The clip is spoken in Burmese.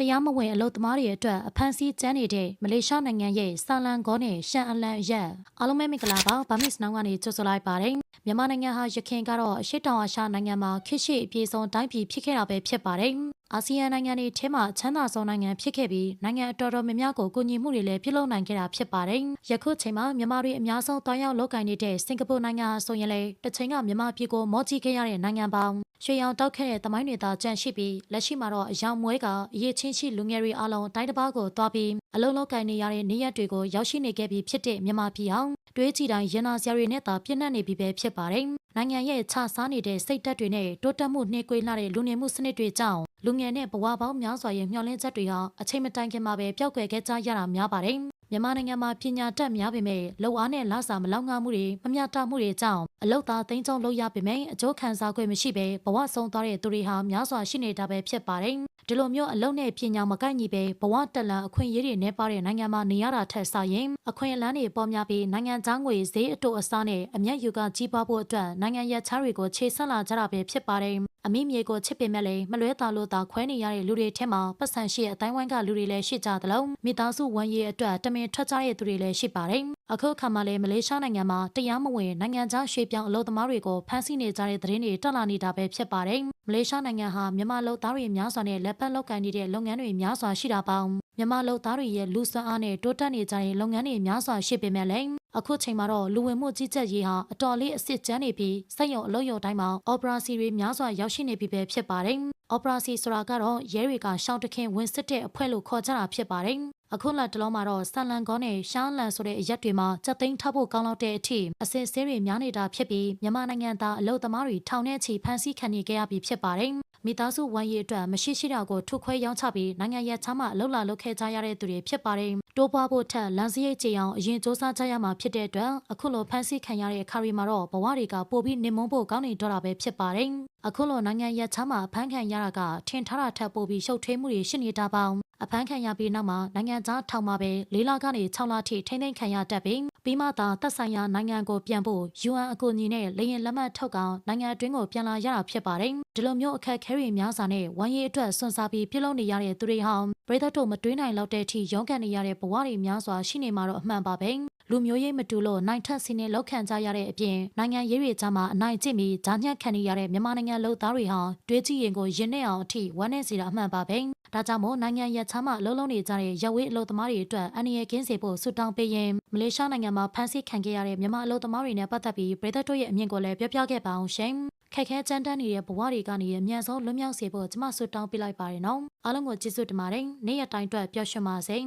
တရားမဝင်အလုပ်သမားတွေအတွက်အဖမ်းဆီးကျန်းနေတဲ့မလေးရှားနိုင်ငံရဲ့ဆာလန်ဂေါနဲ့ရှန်အလန်အရက်အားလုံးပဲမင်္ဂလာပါဗာမစ်နောင်ကနေကြိုဆိုလိုက်ပါတယ် မြန်မာနိုင်ငံဟာရခိုင်ကတော့အရှိတောင်အာရှနိုင်ငံမှာခေတ်ရှိအပြေဆုံးတိုင်းပြည်ဖြစ်ခဲ့တာပဲဖြစ်ပါတယ်အာဆီယံနိုင်ငံတွေထဲမှာချမ်းသာဆုံးနိုင်ငံဖြစ်ခဲ့ပြီးနိုင်ငံအတော်တော်များများကိုကူညီမှုတွေလည်းပြုလုပ်နိုင်ခဲ့တာဖြစ်ပါတယ်။ယခုချိန်မှာမြန်မာတွေအများဆုံးတွားရောက်လုပ်ကိုင်နေတဲ့စင်ကာပူနိုင်ငံဟာဆိုရင်လည်းတစ်ချိန်ကမြန်မာပြည်ကိုမောကြီးခဲ့ရတဲ့နိုင်ငံပေါင်းရွှေရောင်တောက်ခဲ့တဲ့တမိုင်းတွေသာကြန့်ရှိပြီးလက်ရှိမှာတော့အယောင်မွဲကအရေးချင်းရှိလူငယ်တွေအားလုံးတိုင်းတစ်ပါးကိုတွားပြီးအလုံးလုံးကိုင်နေရတဲ့နေရက်တွေကိုရောက်ရှိနေခဲ့ပြီးဖြစ်တဲ့မြန်မာပြည်အောင် တွေးကြည့်တိုင်းရင်နာစရာတွေနဲ့သာပြည့်နှက်နေပြီပဲဖြစ်ပါတယ်။နိုင်ငံရဲ့ခြားစားနေတဲ့စိတ်ဓာတ်တွေနဲ့တိုးတက်မှုနှေးကွေးလာတဲ့လူနေမှုစနစ်တွေကြောင့်လူငယ်နဲ့ဘဝပေါင်းများစွာရဲ့မျှော်လင့်ချက်တွေဟာအချိန်မတိုင်ခင်မှာပဲပျောက်ကွယ်ခဲ့ကြရတာများပါတယ်။ မြန်မာနိုင်ငံမှာပညာတတ်များပေမဲ့လုံအားနဲ့လစာမလောက်ငှမှုတွေမမျှတမှုတွေကြောင့်အလုတ်သားသိန်းကျုံလို့ရပေမဲ့အကျိုးခံစား권မရှိဘဲဘဝဆုံးသွားတဲ့သူတွေဟာများစွာရှိနေတာပဲဖြစ်ပါတယ်။ဒီလိုမျိုးအလုံနဲ့ပညာမကိုက်ညီပဲဘဝတက်လန်အခွင့်အရေးတွေနဲ့ပါတဲ့နိုင်ငံမှာနေရတာထက်စာရင်အခွင့်အလမ်းတွေပေါ်များပြီးနိုင်ငံသားငွေဈေးအတူအစားနဲ့အမျက်ယူကကြီးပွားဖို့အတွက်နိုင်ငံရပ်ခြားတွေကိုခြေဆက်လာကြတာပဲဖြစ်ပါတယ်။ အမိမြေကိုချစ်ပင်မဲ့လည်းမလွဲတာလို့သာခွဲနေရတဲ့လူတွေထဲမှာပတ်စံရှိတဲ့အတိုင်းဝိုင်းကလူတွေလည်းရှိကြသလိုမိသားစုဝန်ရည်အတွက်တမင်ထွက်ကြတဲ့သူတွေလည်းရှိပါတယ်။အခုအခါမှာလည်းမလေးရှားနိုင်ငံမှာတရားမဝင်နိုင်ငံခြားရွှေ့ပြောင်းအလုပ်သမားတွေကိုဖမ်းဆီးနေကြတဲ့သတင်းတွေတက်လာနေတာပဲဖြစ်ပါတယ်။မလေးရှားနိုင်ငံဟာမြန်မာလူသားတွေများစွာနဲ့လက်ပတ်လုပ်ကိုင်နေတဲ့လုပ်ငန်းတွေများစွာရှိတာပေါင်းမြန်မာလူသားတွေရဲ့လူစွမ်းအားနဲ့တိုးတက်နေကြတဲ့လုပ်ငန်းတွေများစွာရှိပေမဲ့လည်း အခုချိန်မှာတော့လူဝင်မှုကြီးကြပ်ရေးဟာအတော်လေးအစ်စ်ကျန်းနေပြီးစက်ရုံအလုပ်ရုံတိုင်းမှာအော်ပရာစီတွေများစွာရောက်ရှိနေပြီပဲဖြစ်ပါတယ်။အော်ပရာစီဆိုတာကတော့ရဲတွေကရှောင်းတခင်ဝင်စစ်တဲ့အဖွဲ့လို့ခေါ်ကြတာဖြစ်ပါတယ်။အခုလတလုံးမှာတော့ဆန်လန်ကောနဲ့ရှားလန်ဆိုတဲ့အရက်တွေမှာစက်သိန်းထပ်ဖို့ကောင်းလောက်တဲ့အထိအစစ်ဆေးတွေများနေတာဖြစ်ပြီးမြန်မာနိုင်ငံသားအလုပ်သမားတွေထောင်ထဲချီဖမ်းဆီးခံနေကြရပြီဖြစ်ပါတယ်။ မိသားစုဝန်ရည်အတွက်မရှိရှိတာကိုထုတ်ခွဲရောင်းချပြီးနိုင်ငံရဲ့ချမ်းမှအလုပ်လာလုပ်ခဲ့ကြရတဲ့သူတွေဖြစ်ပါတယ်။တိုးပွားဖို့ထက်လမ်းစရိတ်ကြေအောင်အရင်စ조사ကြရမှာဖြစ်တဲ့အတွက်အခုလိုဖမ်းဆီးခံရတဲ့အခါရီမှာတော့ဘဝတွေကပိုပြီးနေမုန်းဖို့ကောင်းနေတော့တာပဲဖြစ်ပါတယ်။အခုလိုနိုင်ငံရဲ့ချမ်းမှဖမ်းခံရတာကထင်ထားတာထက်ပိုပြီးရှုပ်ထွေးမှုတွေရှိနေတာပေါင်း အဖမ်းခံရပြီးနောက်မှာနိုင်ငံသားထောင်မှာပဲ၄လကနေ6လထိထိမ့်သိမ်းခံရတတ်ပြီးပြီးမှသာသက်ဆိုင်ရာနိုင်ငံကိုပြန်ဖို့ UN အကူအညီနဲ့လေရင်လက်မှတ်ထုတ်ကောင်နိုင်ငံအတွင်းကိုပြန်လာရတာဖြစ်ပါတယ်ဒီလိုမျိုးအခက်ခဲတွေများစွာနဲ့ဝမ်းရည်အတွက်စွန့်စားပြီးပြုလုပ်နေရတဲ့သူတွေဟောင်းပရိသတ်တို့မတွေးနိုင်လောက်တဲ့အထိရုန်းကန်နေရတဲ့ဘဝတွေများစွာရှိနေမှာတော့အမှန်ပါပဲ လူမျိုးရေးမတူလို့နိုင်ထက်စီနဲ့လောက်ခံကြရတဲ့အပြင်နိုင်ငံရေးတွေကြားမှာအနိုင်ကျင့်ပြီးဂျာညက်ခံနေရတဲ့မြန်မာနိုင်ငံလူသားတွေဟာတွေးကြည့်ရင်ကိုရင်နဲ့အောင်အထိဝမ်းနေစီတာအမှန်ပါပဲဒါကြောင့်မို့နိုင်ငံရပ်ခြားမှာအလုံးလုံးနေကြတဲ့ရဝေးအလုပ်သမားတွေအတွက်အန္တရာယ်ကင်းစေဖို့ဆုတောင်းပေးရင်မလေးရှားနိုင်ငံမှာဖမ်းဆီးခံခဲ့ရတဲ့မြန်မာအလုပ်သမားတွေနဲ့ပတ်သက်ပြီးပြည်သက်တို့ရဲ့အမြင်ကိုလည်းပြောပြခဲ့ပါအောင်ရှင်ခက်ခဲကြမ်းတမ်းနေတဲ့ဘဝတွေကနေအမြန်ဆုံးလွတ်မြောက်စေဖို့ကျွန်မဆုတောင်းပေးလိုက်ပါတယ်နော်အားလုံးကိုကျေးဇူးတင်ပါတယ်နေ့ရက်တိုင်းအတွက်ပျော်ရွှင်ပါစေ